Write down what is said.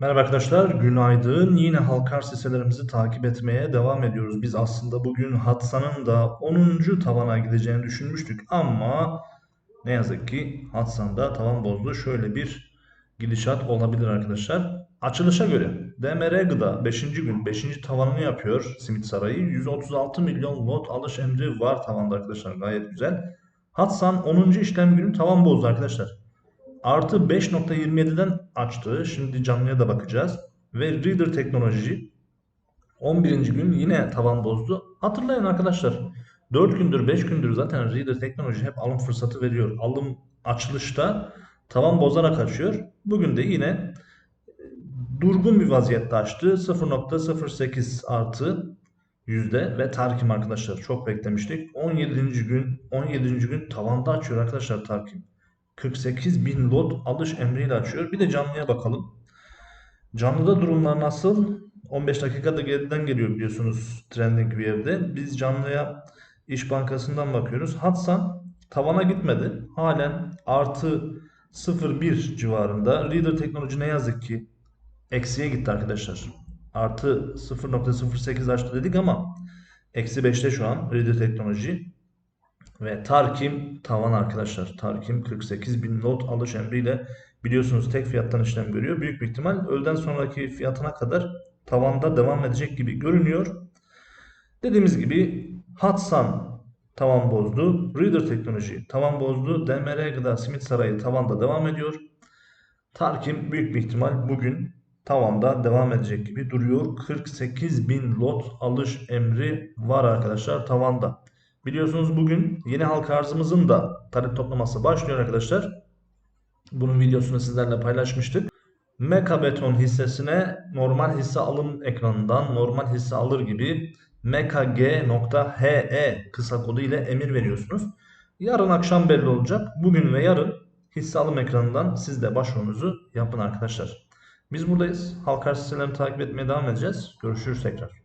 Merhaba arkadaşlar, günaydın. Yine halkar hisselerimizi takip etmeye devam ediyoruz. Biz aslında bugün Hatsa'nın da 10. tavana gideceğini düşünmüştük ama ne yazık ki Hatsan da tavan bozdu. Şöyle bir gidişat olabilir arkadaşlar. Açılışa göre DMR Gıda 5. gün 5. tavanını yapıyor Simit Sarayı. 136 milyon lot alış emri var tavanda arkadaşlar gayet güzel. Hatsan 10. işlem günü tavan bozdu arkadaşlar. Artı 5.27'den açtı. Şimdi canlıya da bakacağız. Ve Reader teknoloji 11. gün yine tavan bozdu. Hatırlayın arkadaşlar. 4 gündür 5 gündür zaten Reader teknoloji hep alım fırsatı veriyor. Alım açılışta tavan bozarak açıyor. Bugün de yine durgun bir vaziyette açtı. 0.08 artı yüzde ve Tarkim arkadaşlar çok beklemiştik. 17. gün 17. gün tavanda açıyor arkadaşlar Tarkim. 48 bin lot alış emriyle açıyor. Bir de canlıya bakalım. Canlıda durumlar nasıl? 15 dakikada geriden geliyor biliyorsunuz Trending View'de. Biz canlıya İş Bankası'ndan bakıyoruz. Hatsan tavana gitmedi. Halen artı 0.1 civarında. Reader teknoloji ne yazık ki eksiye gitti arkadaşlar. Artı 0.08 açtı dedik ama eksi 5'te şu an Reader teknoloji. Ve Tarkim tavan arkadaşlar. Tarkim 48 bin lot alış emriyle biliyorsunuz tek fiyattan işlem görüyor. Büyük bir ihtimal öğleden sonraki fiyatına kadar tavanda devam edecek gibi görünüyor. Dediğimiz gibi Hatsan tavan bozdu. Reader teknoloji tavan bozdu. DMR Gıda Simit Sarayı tavanda devam ediyor. Tarkim büyük bir ihtimal bugün tavanda devam edecek gibi duruyor. 48 bin lot alış emri var arkadaşlar tavanda. Biliyorsunuz bugün yeni halka arzımızın da talep toplaması başlıyor arkadaşlar. Bunun videosunu sizlerle paylaşmıştık. Meka Beton hissesine normal hisse alım ekranından normal hisse alır gibi mekg.he kısa kodu ile emir veriyorsunuz. Yarın akşam belli olacak. Bugün ve yarın hisse alım ekranından siz de başvurunuzu yapın arkadaşlar. Biz buradayız. Halka arz hisselerini takip etmeye devam edeceğiz. Görüşürüz tekrar.